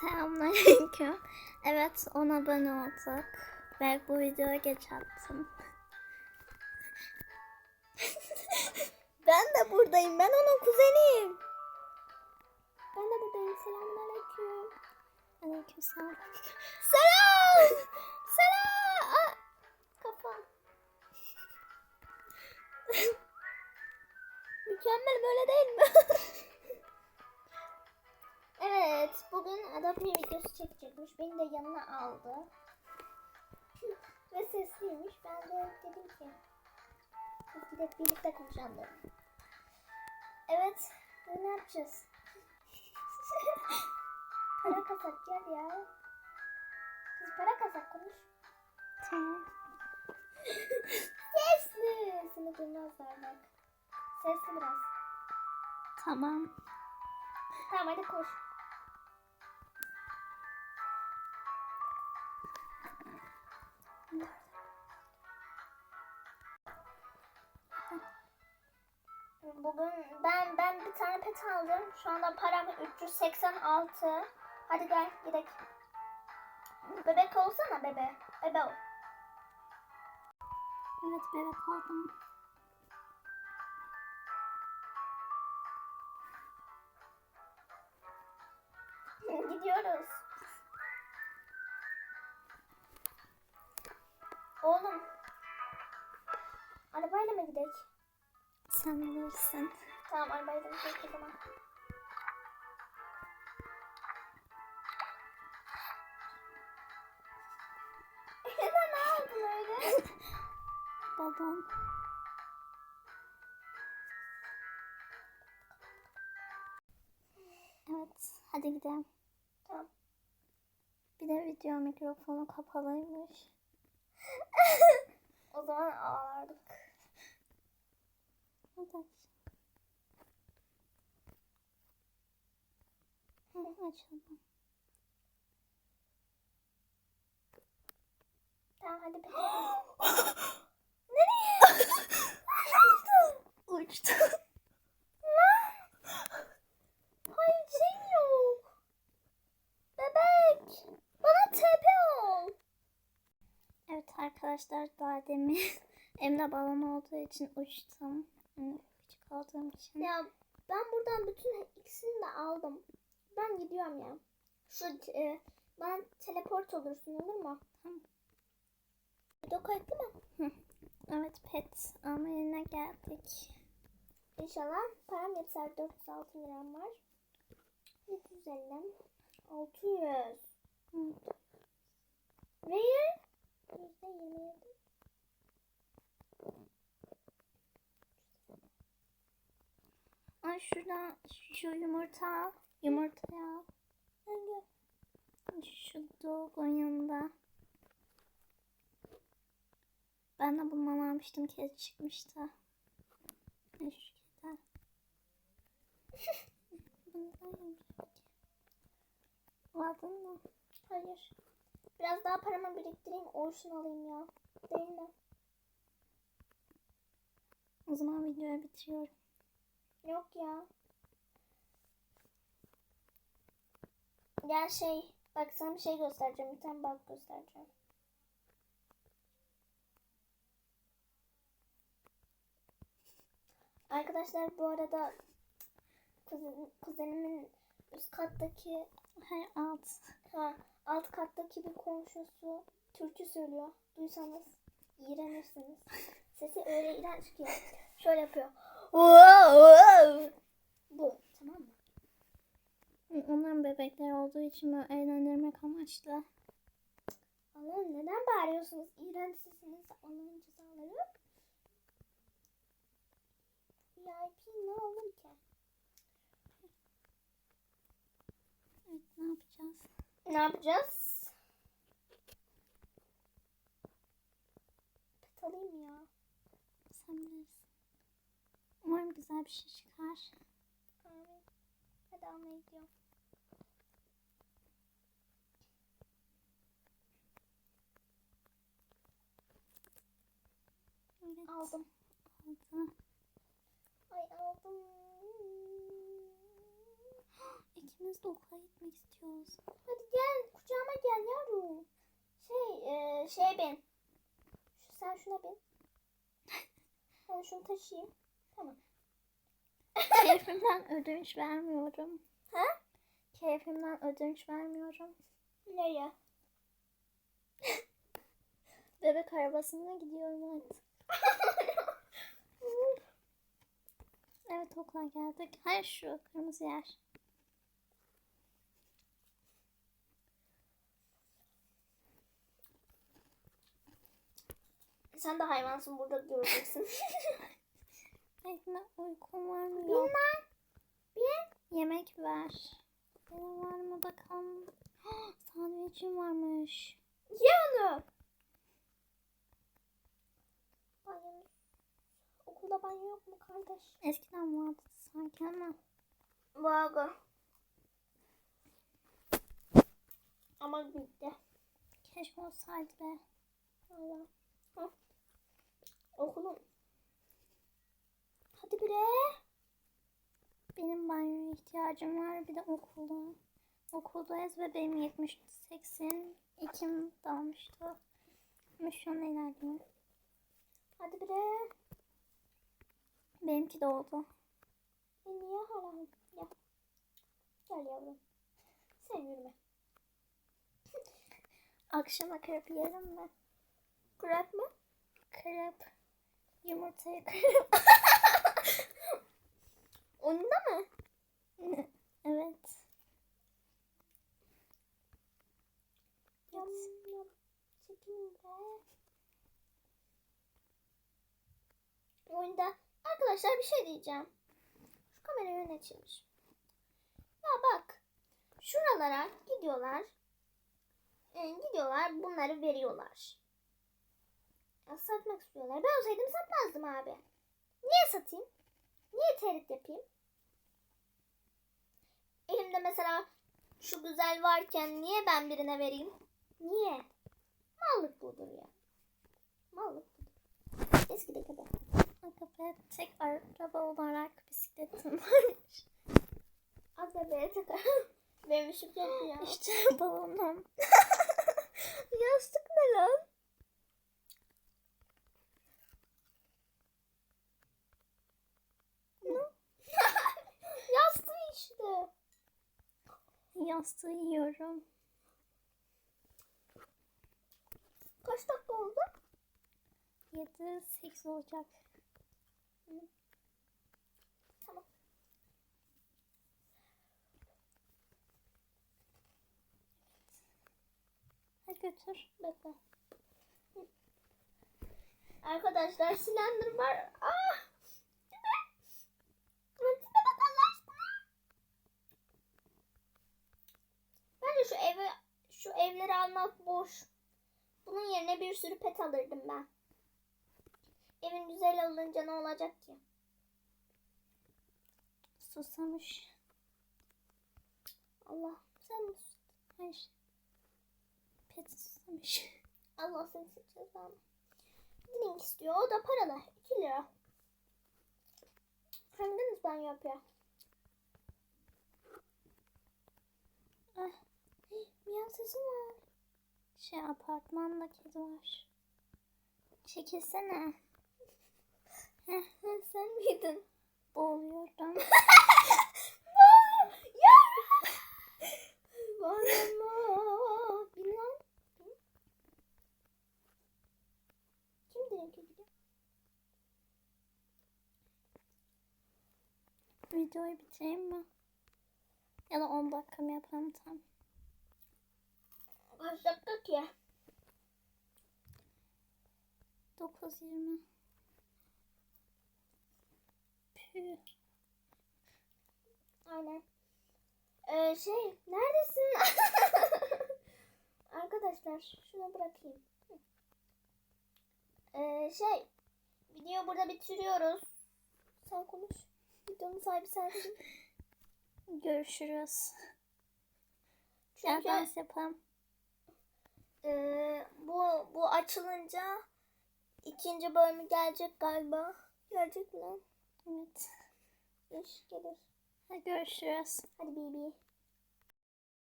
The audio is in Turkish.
Selamünaleyküm. Evet 10 abone olduk. Ve bu videoya geç attım. ben de buradayım. Ben onun kuzeniyim. Ben de buradayım. Selamünaleyküm. Aleyküm. Selam. Selam. Videosu çekecekmiş. Beni de yanına aldı. Ve sesliymiş. Ben de dedim ki gidip birlikte konuşalım dedim. Evet, ne yapacağız? para kasak gel ya. Kız para kasak konuş. Tamam. Sesli. Seni duymazlar bak. Sesli biraz. Tamam. Tamam hadi koş. Bugün ben ben bir tane pet aldım. Şu anda param 386. Hadi gel gidelim. Bebek olsana bebe. Bebe ol. Evet bebek oldum. Gidiyoruz. Oğlum. Arabayla mı gidelim? Sen bilirsin. Tamam arabayla gidelim o zaman. Ne aldın öyle? Babam. Evet, hadi gidelim. Tamam. Bir de video mikrofonu kapalıymış. O zaman ağlardık. Hadi açalım. Tamam hadi be. Nereye? Uçtu. Lan. Hayır şey yok. Bebek. Bana tepe ol. Evet arkadaşlar daha demin Emre balon olduğu için uçtum. Yani küçük olduğum için. Ya ben buradan bütün ikisini de aldım. Ben gidiyorum ya. Şu e, bana teleport olursun olur mu? Tamam. Kayıtlı mı? Hı. Evet pet almaya geldik. İnşallah param yeter. 406 liram var. 750. 600. Hı. Ve yirmi yedi. Ay şuradan şu yumurta. Yumurta. Hadi. Şu dolgun yanında. Ben de bundan almıştım. Kez çıkmıştı. Ay şu keder. Bundan yemiştik. Aldın mı? Hayır. Biraz daha paramı biriktireyim. Ocean alayım ya. Değil mi? O zaman videoyu bitiriyorum. Yok ya. Gel şey. Bak sana bir şey göstereceğim. Bir tane bak göstereceğim. Arkadaşlar bu arada kuzen, kuzenimin üst kattaki hayır alt ha, alt kattaki bir komşusu türkü söylüyor. Duysanız iğrenirsiniz. Sesi öyle iğrenç ki. Şöyle yapıyor. Bu tamam mı? Onların bebekler olduğu için böyle eğlendirmek amaçlı. Allah'ım neden bağırıyorsunuz? İğrençsiniz. Allah'ın cezaları. VIP ne olur ki? Evet ne yapacağız? Ne yapacağız? Pet alayım ya. Sen bilirsin. Umarım güzel bir şey çıkar. Amin. Hadi almaya gidiyorum. Evet. Aldım. Aldım. Ay aldım. İkimiz de okula gitmek istiyoruz. Hadi Ee, şey bin. Şu, sen şuna bin. Ben şunu taşıyayım. Tamam. Keyfimden ödünç vermiyorum. Ha? Keyfimden ödünç vermiyorum. Nereye? Bebek arabasına gidiyorum artık. Evet okula geldik. Hayır şu kırmızı yer. Sen de hayvansın burada göreceksin. Bekle uykum var mı? Bilmem. Bin. Yemek ver. Benim var mı bakalım. Sandviçim varmış. Ye onu. Banyo. Okulda banyo yok mu kardeş? Eskiden vardı sanki ama. Vardı. Ama bitti. Keşke olsaydı be. Allah. Hı. Okulun. Hadi bre. Benim banyoya ihtiyacım var. Bir de okulda. Okuldayız ve benim 78'in Ekim dalmıştı. Ama şu an ilerliyor. Hadi bre. Benimki de oldu. E niye hala? Ya. Gel yavrum. Sen yürüme. Akşama krep yiyelim mi? Krep mi? Krep. Yumurtayı kırıp. Oyunda mı? evet. Çekin bre. Oyunda. Arkadaşlar bir şey diyeceğim. Şu kamerayı öne çevir. Ya bak. Şuralara gidiyorlar. Ee, gidiyorlar bunları veriyorlar. Satmak istiyorlar. Ben olsaydım satmazdım abi. Niye satayım? Niye terit yapayım? Elimde mesela şu güzel varken niye ben birine vereyim? Niye? Mallık budur ya. Mallık budur. Eskide kadar. Aga be tek araba olarak bisikletim varmış. Be takar. Benim işim yok ya. İşte balonum. Yastık ne lan? Ne? İşte. Yastığı yiyorum. Kaç dakika oldu? 7 8 olacak. Tamam. Hadi götür. Bekle. Arkadaşlar silindir var. Ah! Şu evi şu evleri almak boş. Bunun yerine bir sürü pet alırdım ben. Evin güzel olunca ne olacak ki? Susamış. Allah sen Hayır. Pet susamış. Allah seni cezanı. Link istiyor. O da paralı. 2 lira. Kendiniz ben yapıyor. Ah, Miyav sesi var. şey apartmanda kedi var. Çekilsene. Sen miydin? Boğuluyordum. Videoyu bitireyim mi? Ya da 10 dakika mı yapalım tam? Kaç dakika ki? 9.20 Püh. Aynen. Ee, şey neredesin? Arkadaşlar şunu bırakayım. Ee, şey video burada bitiriyoruz. Sen konuş. Videonun sahibi sensin. Görüşürüz. Çünkü dans yapalım. E, bu bu açılınca ikinci bölümü gelecek galiba. Gelecek mi? Evet. Gelir. Hadi görüşürüz. Hadi BB.